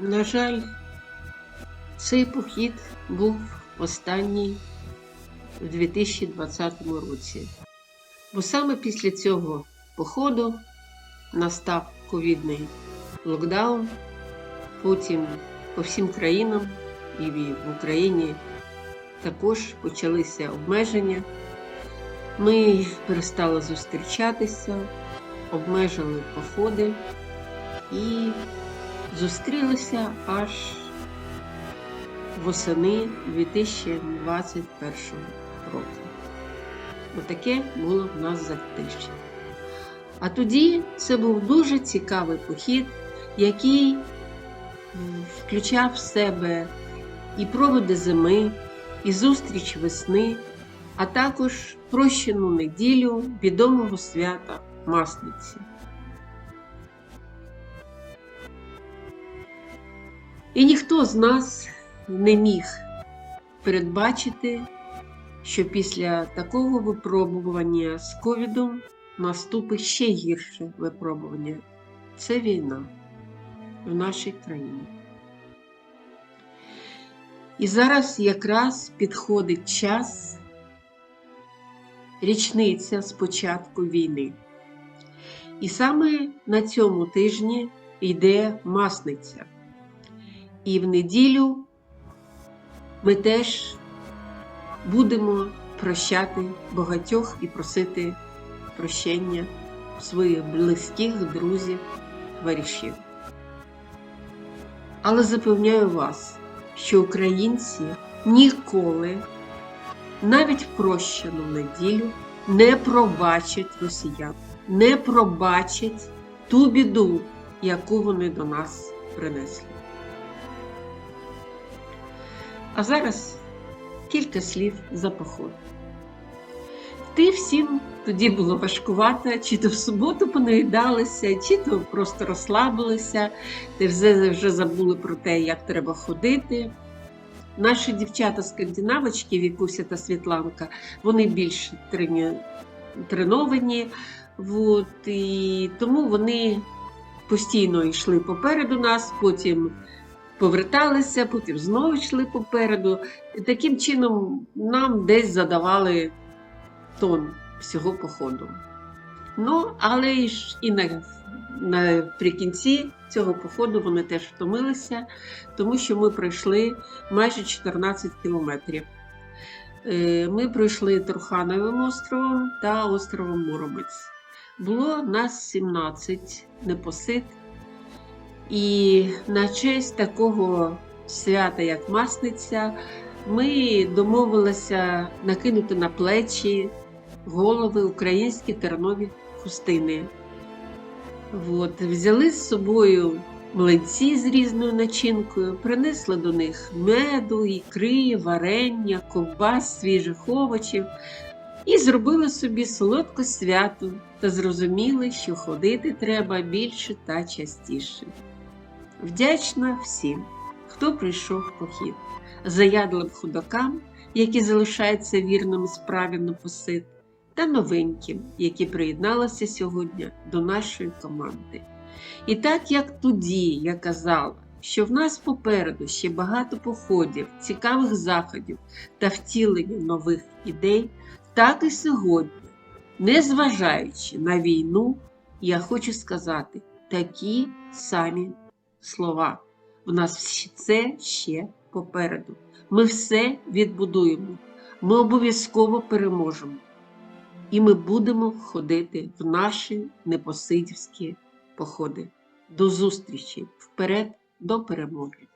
На жаль, цей похід був останній у 2020 році. Бо саме після цього походу настав ковідний локдаун, потім по всім країнам і в Україні також почалися обмеження. Ми перестали зустрічатися, обмежили походи і зустрілися аж восени 2021 року. Отаке було в нас затишчя. А тоді це був дуже цікавий похід, який включав в себе і проводи зими, і зустріч весни, а також прощену неділю відомого свята Масниці. І ніхто з нас не міг передбачити, що після такого випробування з ковідом наступить ще гірше випробування. Це війна в нашій країні. І зараз якраз підходить час річниця з початку війни. І саме на цьому тижні йде масниця. І в неділю ми теж будемо прощати багатьох і просити прощення своїх близьких друзів, товаришів. Але запевняю вас, що українці ніколи, навіть прощену неділю, не пробачать росіян, не пробачать ту біду, яку вони до нас принесли. А зараз кілька слів за поход. Ти всім тоді було важкувато, чи то в суботу понаїдалися, чи то просто розслабилися, ти вже, вже забули про те, як треба ходити. Наші дівчата-скандинавочки, Вікуся та Світланка, вони більш треновані, от, і тому вони постійно йшли попереду нас, потім поверталися, потім знову йшли попереду. І таким чином нам десь задавали тон всього походу. Ну, але і на, наприкінці цього походу вони теж втомилися, тому що ми пройшли майже 14 кілометрів. Е, Ми пройшли Трухановим островом та островом Муромець. Було нас 17 непосид. І на честь такого свята, як Масниця, ми домовилися накинути на плечі голови українські тернові хустини. От, взяли з собою млинці з різною начинкою, принесли до них меду, ікри, варення, ковбас, свіжих овочів і зробили собі солодке свято та зрозуміли, що ходити треба більше та частіше. Вдячна всім, хто прийшов в похід, заядлим худакам, які залишаються вірними справі на посид, та новеньким, які приєдналися сьогодні до нашої команди. І так як тоді я казала, що в нас попереду ще багато походів, цікавих заходів та втілення нових ідей, так і сьогодні, незважаючи на війну, я хочу сказати такі самі слова. В нас все ще попереду. Ми все відбудуємо. Ми обов'язково переможемо. І ми будемо ходити в наші непосидівські походи. До зустрічі вперед до перемоги!